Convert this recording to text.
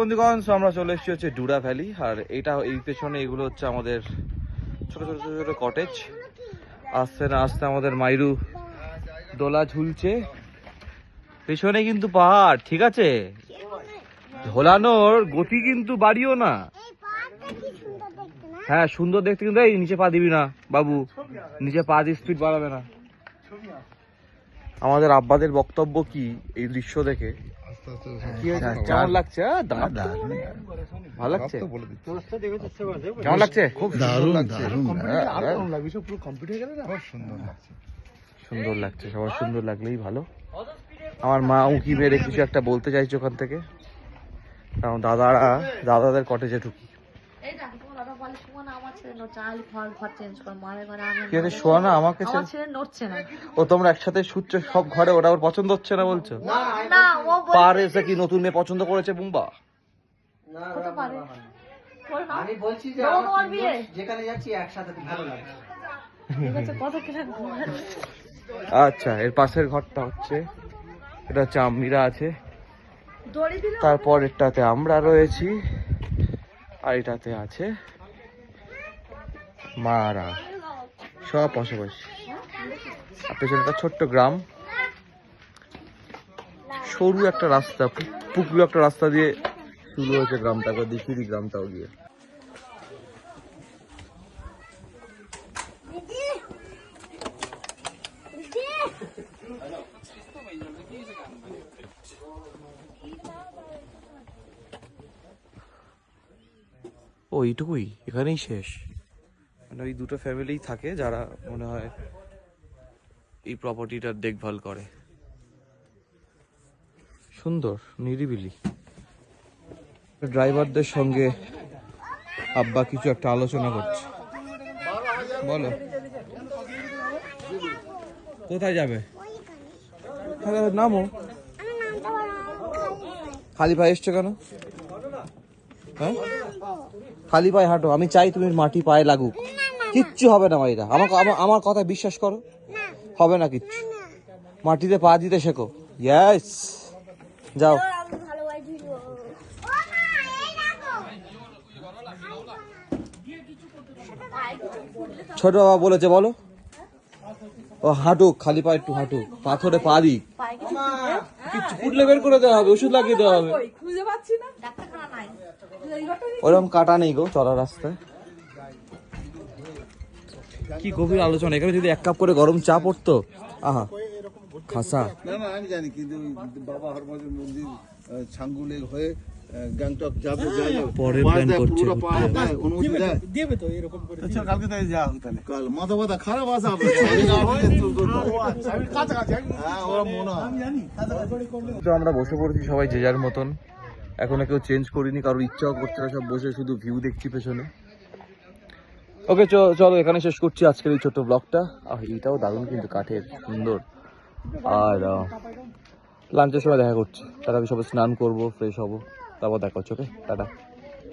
বন্ধুগণ so আমরা চলে এসেছি হচ্ছে ডুরা ভ্যালি আর এটা এই পেছনে এগুলো হচ্ছে আমাদের ছোট ছোট ছোট ছোট কটেজ আস্তে না আস্তে আমাদের মাইরু দোলা ঝুলছে। পেছনে কিন্তু পাহাড় ঠিক আছে? ঝোলানোর গতি কিন্তু বাড়িও না। হ্যাঁ সুন্দর দেখতে কিন্তু এই নিচে পা দিবি না বাবু। নিচে পা দিয়ে স্পিড বাড়াবে না। আমাদের আব্বাদের বক্তব্য কি এই দৃশ্য দেখে? কেমন লাগছে? ভালো লাগছে। কেমন লাগছে? খুব দারুণ দারুণ। সুন্দর লাগছে। সবার সুন্দর লাগলেই ভালো। আমার মা উঁকি মেরে কিছু একটা বলতে চাইছে ওখান থেকে। কারণ দাদারা দাদাদের কটেজে ঢুকি। এই দেখো তোমার দাদা বলে সুমন আমার ছেলে নড়ছে আমি ঘর ঘর চেঞ্জ কর মারে ঘরে আমি কি আছে শোয়া না আমাকে ও তোমরা একসাথে শুচ্ছ সব ঘরে ওটা ওর পছন্দ হচ্ছে না বলছো? না বল- কি নতুন মেয়ে পছন্দ করেছে বুম্বা। আমি বলছি যে? যেখানে যাচ্ছি একসাথে ভালো আচ্ছা এর পাশের ঘরটা হচ্ছে এটা হচ্ছে আমিরা আছে। দড়ি তারপর এটাতে আমরা রয়েছি আর এটাতে আছে মারা। সব পাশাপাশি আর পেছনে একটা ছোট্ট গ্রাম। সরু একটা রাস্তা পু- পুকুর একটা রাস্তা দিয়ে শুরু হয়েছে গ্রামটাকে দেখিয়ে গ্রামটাও গিয়ে। ও এইটুকুই? এখানেই শেষ? মানে ওই দুটো ফ্যামিলি থাকে যারা মনে হয় এই প্রপার্টিটার দেখভাল করে। সুন্দর, নিরিবিলি। ড্রাইভারদের সঙ্গে আব্বা কিছু একটা আলোচনা করছে। বলো। কোথায় যাবে? নামো। খালি পায়ে এসছো কেন? হ্যাঁ? খালি পায়ে হাঁটো, আমি চাই তুমি মাটি পায়ে লাগুক। কিচ্ছু হবে না মাইরা। আমাকে আমার কথা বিশ্বাস করো? হবে না কিচ্ছু। মাটিতে পা দিতে শেখো। ইয়েস যাও। ছোট বাবা বলেছে বলো। ও হাঁটুক খালি পায়ে একটু হাঁটুক। পাথরে পা দিক। ফুটলে বের করে দেওয়া হবে ওষুধ লাগিয়ে দেওয়া হবে। ডাক্তারখানা নাই। ওরকম কাটা নেই গো চলা রাস্তায়। কি গভীর আলোচনা এখানে যদি এক কাপ করে গরম চা পড়তো আহা। খাসা। না না আমি জানি কিন্তু বাবা হরমদের মন্দির ছাঙ্গুলে হয়ে গ্যাংটক যাবে পরের করছে। পুরো অনুমতি দেয়। দেবে তো এরকম করে আচ্ছা কালকে তাই যা তাহলে। কাল মাথা খারাপ আছে আপনার। আমি কাছাকাছি আমি হ্যাঁ ওরা মনে হয়। জানি তো আমরা বসে পড়েছি সবাই যে যার মতন। এখনও কেউ চেঞ্জ করিনি কারোর ইচ্ছাও করছে না সব বসে শুধু ভিউ দেখছি পেছনে। ওকে চলো এখানে শেষ করছি আজকের এই ছোট্ট ব্লগটা আর এইটাও দারুণ কিন্তু কাঠের সুন্দর। আর লাঞ্চের সময় দেখা করছি। তারা আমি সবাই স্নান করব ফ্রেশ হব তারপর দেখা হচ্ছে ওকে টাটা।